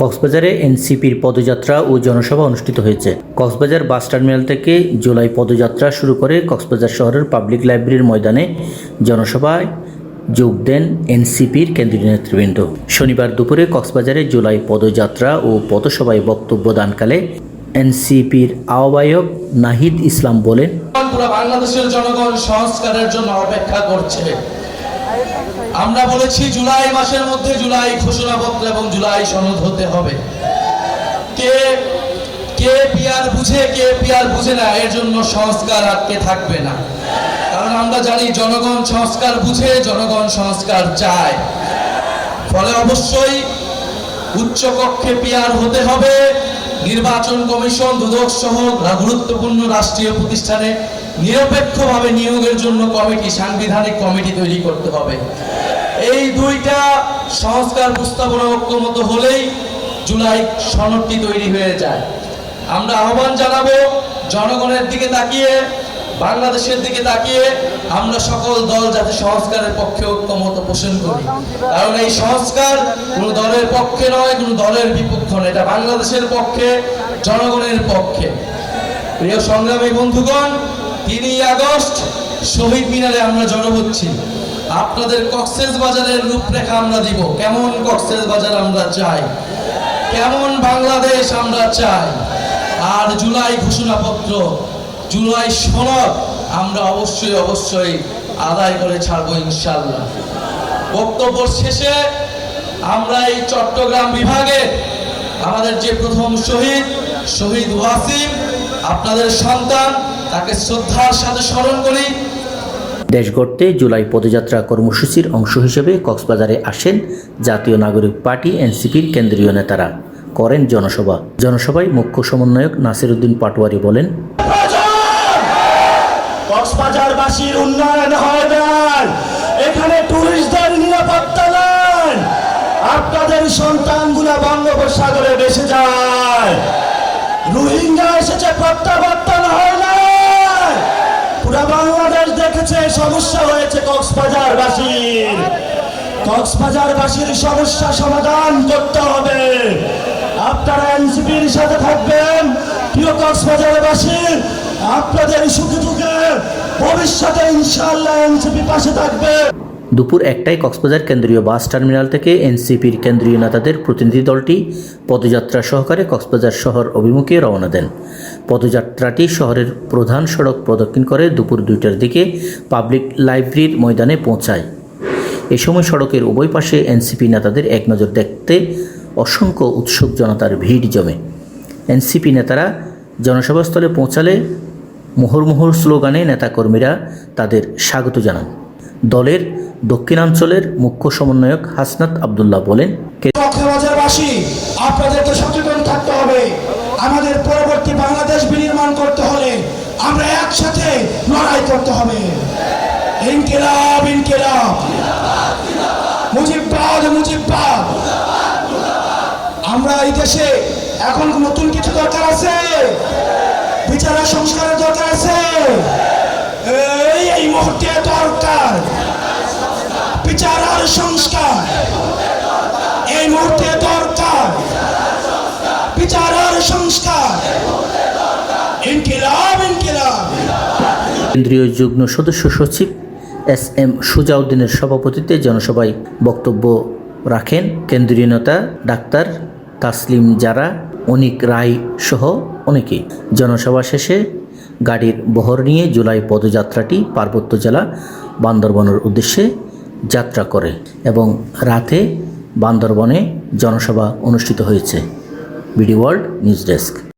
কক্সবাজারে এনসিপির পদযাত্রা ও জনসভা অনুষ্ঠিত হয়েছে। কক্সবাজার বাস টার্মিনাল থেকে জুলাই পদযাত্রা শুরু করে কক্সবাজার শহরের পাবলিক লাইব্রেরির ময়দানে জনসভায় যোগ দেন এনসিপির কেন্দ্রীয় নেতৃবৃন্দ। শনিবার দুপুরে কক্সবাজারে জুলাই পদযাত্রা ও পথসভায় বক্তব্য দানকালে এনসিপির আহ্বায়ক নাহিদ ইসলাম বলেন, বাংলাদেশের জনগণ সংস্কারের জন্য অপেক্ষা করছে। আমরা বলেছি জুলাই মাসের মধ্যে জুলাই ঘোষণাপত্র এবং জুলাই সনদ হতে হবে। কে কে পিয়ার বুঝে, কে পিয়ার বুঝে না, এর জন্য সংস্কার আটকে থাকবে না। কারণ আমরা জানি জনগণ সংস্কার বুঝে, জনগণ সংস্কার চায়। ফলে অবশ্যই উচ্চ কক্ষে পিয়ার হতে হবে নির্বাচন কমিশন, দুদক সহ গুরুত্বপূর্ণ রাষ্ট্রীয় প্রতিষ্ঠানে নিরপেক্ষভাবে নিয়োগের জন্য কমিটি, সাংবিধানিক কমিটি তৈরি করতে হবে। এই দুইটা সংস্কার প্রস্তাবনা ঐক্যমত হলেই জুলাই সনদটি তৈরি হয়ে যায়। আমরা আহ্বান জানাব, জনগণের দিকে তাকিয়ে বাংলাদেশের দিকে তাকিয়ে আমরা সকল দল যাতে সংস্কারের পক্ষে ঐক্যমত পোষণ করি। কারণ এই সংস্কার কোনো দলের পক্ষে নয়, কোনো দলের বিপক্ষ নয়। এটা বাংলাদেশের পক্ষে, জনগণের পক্ষে। প্রিয় সংগ্রামী বন্ধুগণ, তিনই আগস্ট, শহীদ মিনারে আমরা জড়ো হচ্ছি আপনাদের কক্সেস বাজারের রূপরেখা আমরা দিব। কেমন কক্সেস বাজার আমরা চাই? কেমন বাংলাদেশ আমরা চাই? আর জুলাই ঘোষণাপত্র জুলাই সনদ আমরা অবশ্যই অবশ্যই আদায় করে ছাড়বো ইনশাল্লাহ বক্তব্য শেষে আমরা এই চট্টগ্রাম বিভাগে আমাদের যে প্রথম শহীদ শহীদ ওয়াসিম, আপনাদের সন্তান, তাকে শ্রদ্ধার সাথে স্মরণ করি। দেশ গড়তে জুলাই পদযাত্রা কর্মসূচির অংশ হিসেবে কক্সবাজারে আসেন জাতীয় নাগরিক পার্টি এনসিপির কেন্দ্রীয় নেতারা। করেন জনসভা। জনসভায় মুখ্য সমন্বয়ক নাসিরুদ্দিন পাটোয়ারি বলেন কক্সবাজারবাসীর উন্নয়ন হয় নাই। এখানে টুরিস্টদের নিরাপত্তা নেই। আপনাদের সন্তানগুলা বঙ্গোপসাগরে বেসে যায়। রোহিঙ্গা এসেছে, প্রত্যাবর্তন হয় নাই। পুরা বাংলাদেশ দেখেছে, সমস্যা হয়েছে কক্সবাজারবাসীর কক্সবাজারবাসীর সমস্যা সমাধান করতে হবে। আপনারা এনসিপির সাথে থাকবেন। প্রিয় কক্সবাজারবাসী আপনাদের সুখে দুঃখে ভবিষ্যতে ইনশাআল্লাহ এনসিপি পাশে থাকবে। দুপুর একটায় কক্সবাজার কেন্দ্রীয় বাস টার্মিনাল থেকে এনসিপির কেন্দ্রীয় নেতাদের প্রতিনিধি দলটি পদযাত্রা সহকারে কক্সবাজার শহর অভিমুখে রওনা দেন। পদযাত্রাটি শহরের প্রধান সড়ক প্রদক্ষিণ করে দুপুর দুইটার দিকে পাবলিক লাইব্রেরির ময়দানে পৌঁছায়। এ সময় সড়কের উভয় পাশে এনসিপি নেতাদের এক নজর দেখতে অসংখ্য উৎসুক জনতার ভিড় জমে। এনসিপি নেতারা জনসভাস্থলে পৌঁছালে মুহুর্মুহুর স্লোগানে নেতাকর্মীরা তাদের স্বাগত জানান। দলের দক্ষিণাঞ্চলের মুখ্য সমন্বয়ক হাসনাত আবদুল্লাহ বলেন আপনাদেরকে সচেতন থাকতে হবে। আমাদের পরবর্তী বাংলাদেশ বিনির্মাণ করতে হলে আমরা একসাথে লড়াই করতে হবে। ইনকিলাব ইনকিলাব। মুজিববাদ মুজিববাদ। আমরা এই দেশে এখন নতুন কিছু দরকার আছে। বিচারের সংস্কারের দরকার আছে? এই মুহূর্তে দরকার। বিচার আর সংস্কার। এই মুহূর্তে দরকার। বিচার আর সংস্কার। ইনকিলাব ইনকিলাব। কেন্দ্রীয় যুগ্ম সদস্য সচিব এস এম সুজাউদ্দিনের সভাপতিত্বে জনসভায় বক্তব্য রাখেন কেন্দ্রীয় নেতা ডাক্তার তাসলিম জারা, অনিক রায় সহ অনেকেই। জনসভা শেষে গাড়ির বহর নিয়ে জুলাই পদযাত্রাটি পার্বত্য জেলা বান্দরবনের উদ্দেশ্যে যাত্রা করে এবং রাতে বান্দরবনে জনসভা অনুষ্ঠিত হয়েছে। BD world news desk.